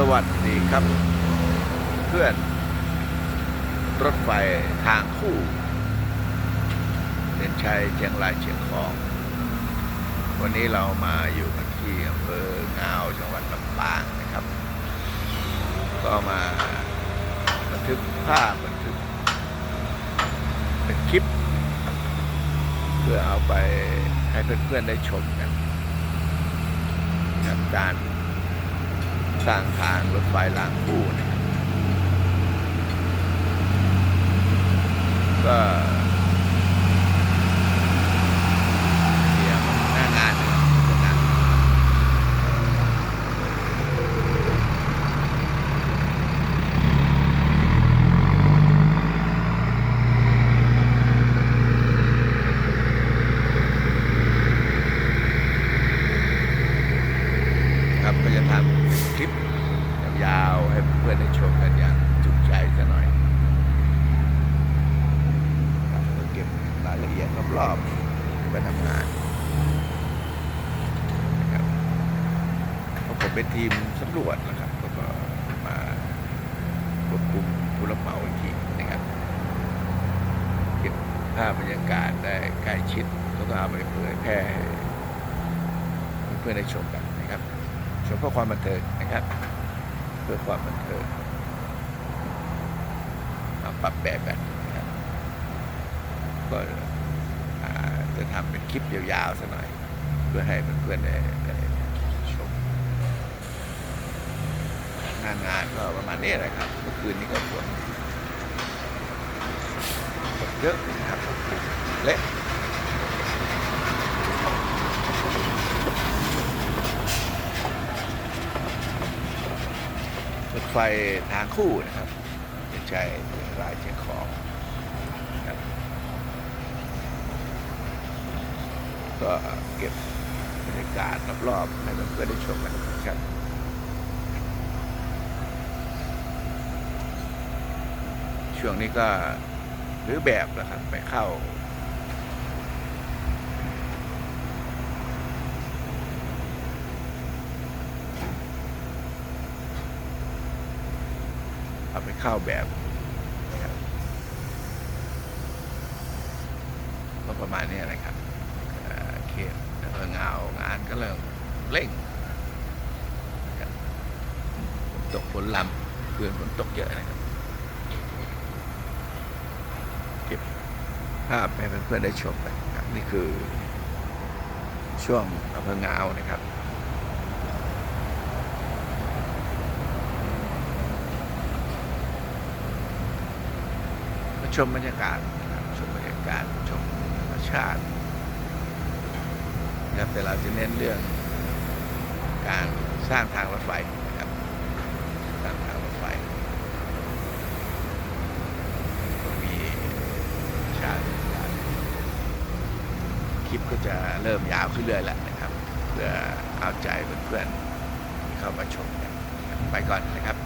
สวัสดีครับ เพื่อน รถไฟทางคู่เด่นชัยเชียงรายเชียงของ วันนี้เรามาอยู่กันที่อำเภองาวจังหวัดลำปางนะครับ ก็มาบันทึกภาพบันทึก เป็นคลิป เพื่อเอาไปให้เพื่อนๆได้ชมกันนะครับการ สร้างทางรถไฟรางคู่นะก็เดี๋ยวหน้างานหน้างานครับก็จะทำ คลิปยาวให้เพื่อนได้ชมกันอย่างจุใจซะหน่อยครับเก็บรายละเอียดรอบๆไปทำงานนะครับเพราะผมเป็นทีมสำรวจนะครับแล้วก็มาควบคุมผู้รับเหมาอีกทีนะครับ เก็บภาพบรรยากาศได้ใกล้ชิดแล้วก็เอาไปเผยแพร่ให้เพื่อนได้ชมกัน ชมเพื่อความบันเทิงนะครับ เพื่อความบันเทิงปรับแบบแบบนะก็จะทำเป็นคลิปยาวๆสักหน่อย เพื่อให้เพื่อนๆได้ชมงานงานก็ประมาณนี้แหละครับเมื่อคืนนี้ก็ฝนฝนเยอะนะครับเละ รถ ไฟทางคู่นะครับจะใช้รายเชียงของก็เก็บบรรยากาศรอบๆให้เพื่อนได้ชมกันครับช่วงนี้ก็หรือแบบแล้วครับไปเข้า เอาไปเข้าแบบก็ประมาณนี้นะครับเอ่อเขตอำเภองางานก็เริ่มเร่งฝนตกฝนลำเพื่อนฝนตกเยอะนะครับเก็บภาพให้เพื่อนๆได้ชมนะครับนี่คือช่วงอำเภองานะครับ มา ชมบรรยากาศครับชมบรรยากาศชมธรรมชาติครับแต่เราจะเน้นเรื่องการสร้างทางรถไฟนะครับสร้างทางรถไฟมีชาติคลิปก็จะเริ่มยาวขึ้นเรื่อยแล้วนะครับ เพื่อเอาใจเพื่อนๆที่เข้ามาชมกันไปก่อนนะครับ